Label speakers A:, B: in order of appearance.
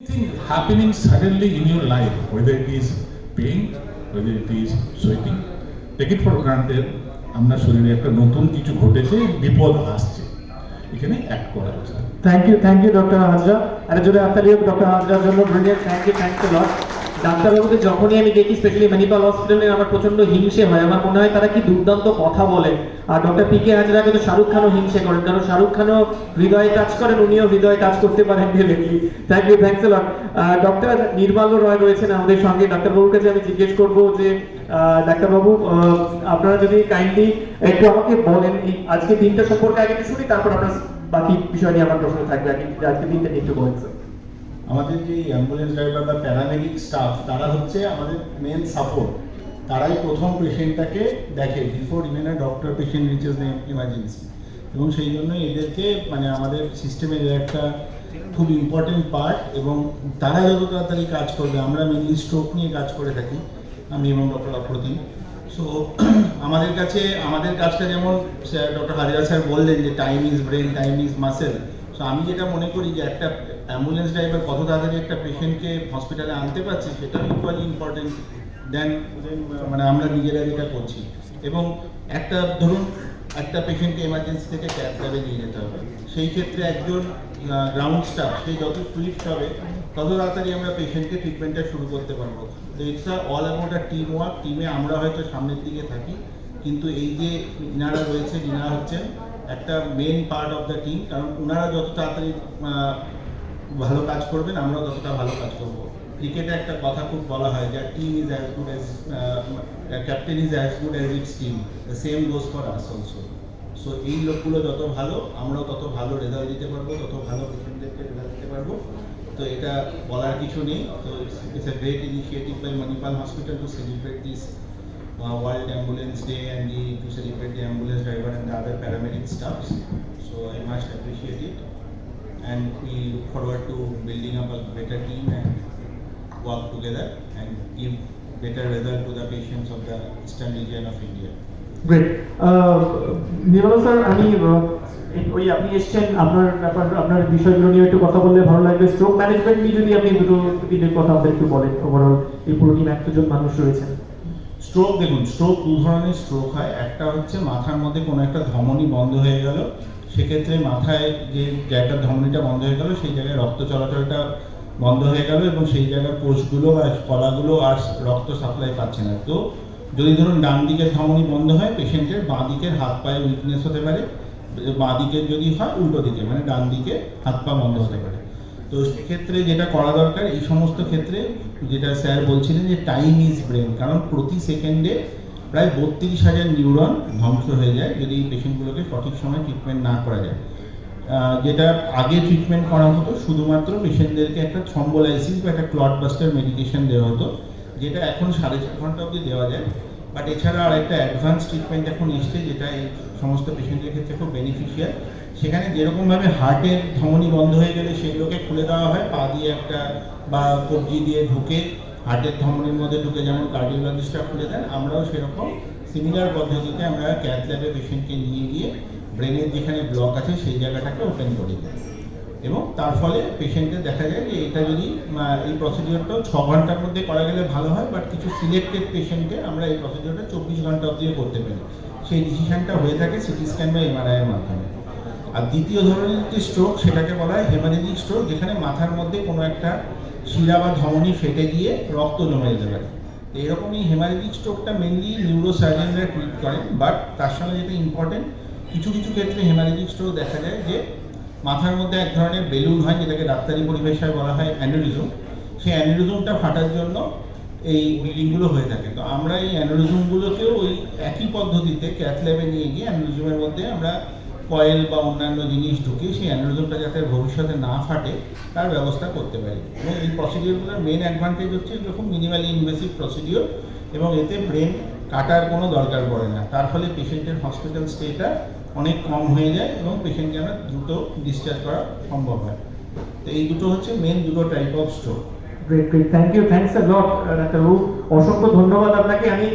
A: Anything happening suddenly in your life, whether it is pain, whether it is sweating, take it for granted আপনার শরীরে একটা নতুন কিছু ঘটেছে বিপদ আসছে। এখানে অ্যাক্ট করা উচিত
B: thank you thank you doctor Hazra আর জোরে আপনার ডক্টর হাজরার জন্য thank you thank you lot ডাক্তারবাবুকে যখনই আমি দেখি স্পেশালি মণিপাল হসপিটালে আমার প্রচণ্ড হিংসে হয়। আমার মনে হয় তারা কি দুর্দান্ত কথা বলে। আর ডক্টর পি কে হাজরাকে তো শাহরুখ খানও হিংসে করেন, কারণ শাহরুখ খানও হৃদয়ে টাচ করেন, উনিও হৃদয়ে টাচ করতে পারেন definitely thank you thanks lot doctor Nirmalya Roy রয়েছেন আমাদের সঙ্গে। ডাক্তারবাবুর কাছে আমি জিজ্ঞেস করব যে ডাক্তারবাবু আপনারা যদি কাইন্ডলি একটু আমাকে বলেন, এই আজকে দিনটা সম্পর্কে আগে শুনি, তারপর আপনার বাকি বিষয় নিয়ে আমার প্রশ্ন থাকবে। আজকে দিনটা একটু বলেন
C: আমাদের যে অ্যাম্বুলেন্স ড্রাইভার বা প্যারামেডিক স্টাফ তারা হচ্ছে আমাদের মেন সাপোর্ট তারাই প্রথম পেশেন্টটাকে দেখে before even doctor patient reaches emergency এবং সেই জন্য এদেরকে মানে আমাদের সিস্টেমের একটা খুব ইম্পর্টেন্ট পার্ট এবং তারা যত তাড়াতাড়ি কাজ করবে, আমরা মেনলি স্ট্রোক নিয়ে কাজ করে থাকি, আমি এবং ডক্টর অপ্রতিম সো আমাদের কাছে, আমাদের কাজটা যেমন ডক্টর হাজিরা স্যার বললেন যে time is brain time is muscle so আমি যেটা মনে করি যে একটা অ্যাম্বুলেন্স ড্রাইভার কত তাড়াতাড়ি একটা পেশেন্টকে হসপিটালে আনতে পারছে সেটা ইকুয়ালি ইম্পর্টেন্ট দেন মানে আমরা নিজেরা যেটা করছি। এবং একটা, ধরুন, একটা পেশেন্টকে এমার্জেন্সি থেকে ক্যাব ল্যাবে নিয়ে যেতে হবে। সেই ক্ষেত্রে একজন গ্রাউন্ড স্টাফ সে যত সুইফট হবে, তত তাড়াতাড়ি আমরা পেশেন্টকে ট্রিটমেন্টটা শুরু করতে পারব। তো it's all about a team work টিমে আমরা হয়তো সামনের দিকে থাকি, কিন্তু এই যে ইনারা রয়েছে, ইনারা হচ্ছেন একটা main part of the team কারণ ওনারা যত তাড়াতাড়ি ভালো কাজ করবেন, আমরাও ততটা ভালো কাজ করব। ক্রিকেটে একটা কথা খুব বলা হয়, যে team is as good as captain is as good as it's team same goes for us also so এই লোকগুলো যত ভালো, আমরাও তত ভালো রেজাল্ট দিতে পারব, তত ভালো পেশেন্টদেরকে রেজাল্ট দিতে পারব। তো এটা বলার কিছু নেই। তো it's a great initiative by Manipal hospital to celebrate this World Ambulance Day and the, to celebrate the ambulance driver and the other paramedic staffs. So I must appreciate it. And we look forward to building up a better team and work together and give better result to the patients of the eastern region of India.
B: Great Nirmal sir আমি ওই আপনি এসছেন আপনার ব্যাপার আপনার বিষয়গুলো নিয়ে একটু কথা বললে ভালো লাগবে স্ট্রোক ম্যানেজমেন্ট নিয়ে যদি আপনি দুটো দিনের কথা আমাদের একটু বলেন ওভারঅল এই পুরো টিম একজন মানুষ রয়েছেন
C: স্ট্রোক দেখুন স্ট্রোক দু ধরনের স্ট্রোক হয়। একটা হচ্ছে মাথার মধ্যে কোনো একটা ধমনী বন্ধ হয়ে গেল, সেক্ষেত্রে মাথায় যে জায়গার ধমনীটা বন্ধ হয়ে গেল, সেই জায়গায় রক্ত চলাচলটা বন্ধ হয়ে গেল এবং সেই জায়গার কোষগুলো বা কলাগুলো আর রক্ত সাপ্লাই পাচ্ছে না। তো যদি ধরুন ডান দিকের ধমনী বন্ধ হয় পেশেন্টের বাঁ দিকের হাত পায়ে উইকনেস হতে পারে, বাঁ দিকের যদি হয়, উল্টো দিকে মানে ডান দিকে হাত পা বন্ধ হতে পারে। তো সেক্ষেত্রে যেটা করা দরকার, এই সমস্ত ক্ষেত্রে যেটা স্যার বলছিলেন যে টাইম ইজ ব্রেন কারণ প্রতি সেকেন্ডে প্রায় বত্রিশ হাজার নিউরন ধ্বংস হয়ে যায় যদি এই পেশেন্টগুলোকে সঠিক সময় ট্রিটমেন্ট না করা যায়। যেটা আগে ট্রিটমেন্ট করা হতো, শুধুমাত্র পেশেন্টদেরকে একটা থ্রম্বোলাইসিস বা একটা ক্লট বাস্টার মেডিকেশন দেওয়া হতো, যেটা এখন সাড়ে চার ঘণ্টা অবধি দেওয়া যায়। বাট এছাড়া আর একটা অ্যাডভান্স ট্রিটমেন্ট এখন এসছে, যেটা এই সমস্ত পেশেন্টের ক্ষেত্রে খুব বেনিফিশিয়াল সেখানে যেরকমভাবে হার্টের ধমনী বন্ধ হয়ে গেলে সেগুলোকে খুলে দেওয়া হয়, পা দিয়ে একটা বা কবজি দিয়ে ঢুকে হার্টের ধমনির মধ্যে ঢুকে যেমন কার্ডিওলজিস্টরা খুলে দেন, আমরাও সেরকম সিমিলার পদ্ধতিতে আমরা ক্যাথ ল্যাবে পেশেন্টকে নিয়ে গিয়ে ব্রেনের যেখানে ব্লক আছে সেই জায়গাটাকে ওপেন করে দিই। এবং তার ফলে পেশেন্টের দেখা যায় যে এটা যদি এই প্রসিডিওরটাও ছ ঘণ্টার মধ্যে করা গেলে ভালো হয় বাট কিছু সিলেক্টেড পেশেন্টকে আমরা এই প্রসিডিওরটা চব্বিশ ঘণ্টা অবধিও করতে পারি। সেই ডিসিশনটা হয়ে থাকে সিটি স্ক্যান বা এমআরআইয়ের মাধ্যমে। আর দ্বিতীয় ধরনের যে স্ট্রোক সেটাকে বলা হয় হেমারেজিক স্ট্রোক যেখানে মাথার মধ্যে কোনো একটা শিরা বা ধমনী ফেটে গিয়ে রক্ত জমে যেতে পারে। এরকমই হেমারেজিক স্ট্রোকটা মেনলি নিউরোসার্জনরা ট্রিট করেন বাট তার সঙ্গে যেটা ইম্পর্টেন্ট কিছু কিছু ক্ষেত্রে হেমারেজিক স্ট্রোক দেখা যায় যে মাথার মধ্যে এক ধরনের বেলুন হয়, যেটাকে ডাক্তারি পরিভাষায় বলা হয় অ্যানোরিজম। সেই অ্যানোরিজমটা ফাটার জন্য এই ব্লিডিংগুলো হয়ে থাকে। তো আমরা এই অ্যানোরিজমগুলোকেও ওই একই পদ্ধতিতে ক্যাথ ল্যাবে নিয়ে গিয়ে অ্যানোরিজমের মধ্যে আমরা কয়েল বা অন্যান্য জিনিস ঢুকিয়ে সেই অ্যানোরিজমটা যাতে ভবিষ্যতে না ফাটে, তার ব্যবস্থা করতে পারি। এবং এই প্রসিডিওরগুলোর মেন অ্যাডভান্টেজ হচ্ছে এরকম মিনিমালি ইনভেসিভ প্রসিডিওর এবং এতে ব্রেন কাটার কোনো দরকার পড়ে না। তার ফলে পেশেন্টের হসপিটাল স্টেটা অনেক কম হয়ে যায় এবং পেশেন্টকে আমরা দ্রুত ডিসচার্জ করা সম্ভব হয়। তো এই দুটো হচ্ছে মেন দুটো type of stroke
B: great great thank you thanks a lot ডাক্তারবাবু অসংখ্য ধন্যবাদ আপনাকে। আমি